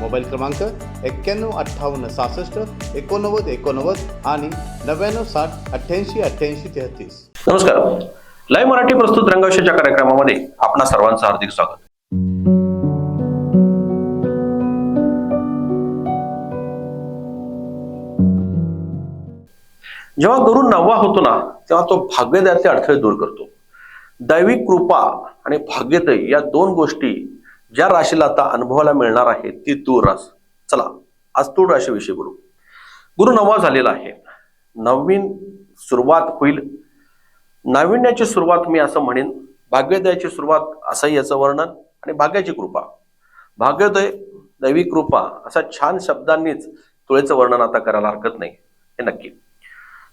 Mobile क्रमांक एक्क्याण्णव अठ्ठावन्न सहासष्ट एकोणनव्वद एकोणनव्वद आणि नव्याण्णव साठ अठ्ठ्याऐंशी अठ्ठ्याऐंशी तेहतीस. नमस्कार. लाईव्ह मराठी प्रस्तुत रंगवशाच्या कार्यक्रमामध्ये आपणा सर्वांचं हार्दिक स्वागत. जेव्हा गुरु नववा होतो ना तेव्हा तो भाग्यदाते अडथळे दूर करतो. दैविक कृपा आणि भाग्यदय या दोन गोष्टी ज्या राशीला आता अनुभवाला मिळणार आहे ती तूर रास चला आज तूर राशीविषयी बोलू. गुरु नववा झालेला आहे. नवीन सुरुवात होईल. नाविन्याची सुरुवात मी असं म्हणेन. भाग्योदयाची सुरुवात असंही याचं वर्णन आणि भाग्याची कृपा. भाग्योदय दैवी कृपा असा छान शब्दांनीच तुळेचं वर्णन आता करायला हरकत नाही. हे नक्की.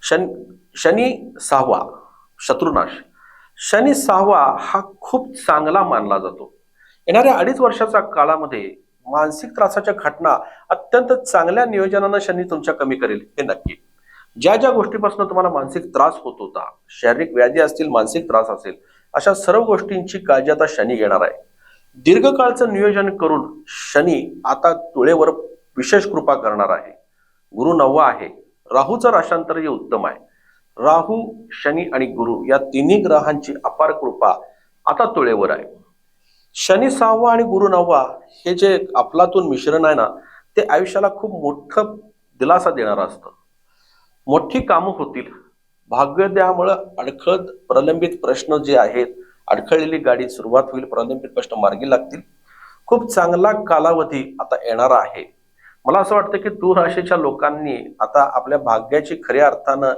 शन शनी सहावा शत्रुनाश. शनी सहावा हा खूप चांगला मानला जातो. येणाऱ्या अडीच वर्षाच्या काळामध्ये मानसिक त्रासाच्या घटना अत्यंत चांगल्या नियोजनानं शनी तुमच्या कमी करेल हे नक्की. ज्या ज्या गोष्टीपासून तुम्हाला मानसिक त्रास होत होता शारीरिक व्याधी असतील मानसिक त्रास असेल अशा सर्व गोष्टींची काळजी आता शनी घेणार आहे. दीर्घकाळचं नियोजन करून शनी आता तुळेवर विशेष कृपा करणार आहे. गुरु नववा आहे. राहूचं राशांतर हे उत्तम आहे. राहू शनी आणि गुरु या तिन्ही ग्रहांची अपार कृपा आता तुळेवर आहे. शनी सहावा आणि गुरु नववा हे जे आपलातून मिश्रण आहे ना ते आयुष्याला खूप मोठं दिलासा देणारं असतं. मोठी कामं होतील. भाग्यद्यामुळं अडखळत प्रलंबित प्रश्न जे आहेत अडखळलेली गाडी सुरुवात होईल प्रलंबित प्रश्न मार्गी लागतील. खूप चांगला कालावधी आता येणारा आहे. मला असं वाटतं की तू राशीच्या लोकांनी आता आपल्या भाग्याची खऱ्या अर्थानं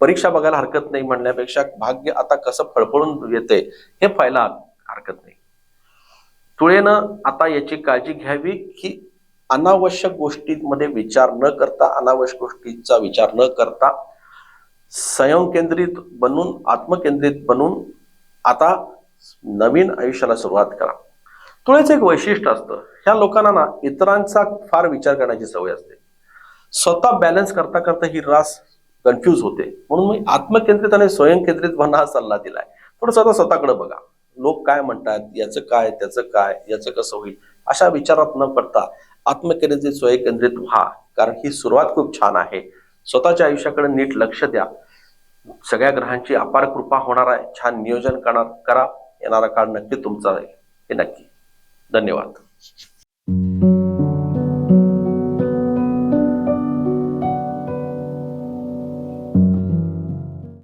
परीक्षा बघायला हरकत नाही म्हणण्यापेक्षा भाग्य आता कसं फळफळून येते हे पाहायला हरकत नाही. तुळेनं आता याची काळजी घ्यावी की अनावश्यक गोष्टींमध्ये विचार न करता अनावश्यक गोष्टींचा विचार न करता स्वयंकेंद्रित बनून आत्मकेंद्रित बनून आता नवीन आयुष्याला सुरुवात करा. तुळेचं एक वैशिष्ट्य असतं ह्या लोकांना ना इतरांचा फार विचार करण्याची सवय असते. स्वतः बॅलन्स करता करता ही रास कन्फ्यूज होते. म्हणून मी आत्मकेंद्रित आणि स्वयंकेंद्रित बनणं हा सल्ला दिलाय. थोडं आता स्वतःकडे बघा. लोक काय म्हणतात याचं काय त्याचं काय याचं कसं होईल? अशा विचारात न पडता आत्मकेंद्रित स्वयंकेंद्रित व्हा कारण ही सुरुवात खूप छान आहे. स्वतःच्या आयुष्याकडे नीट लक्ष द्या. सगळ्या ग्रहांची अपार कृपा होणार आहे. छान नियोजन करणार करा. येणारा काळ नक्की तुमचा राहील. हे नक्की. धन्यवाद.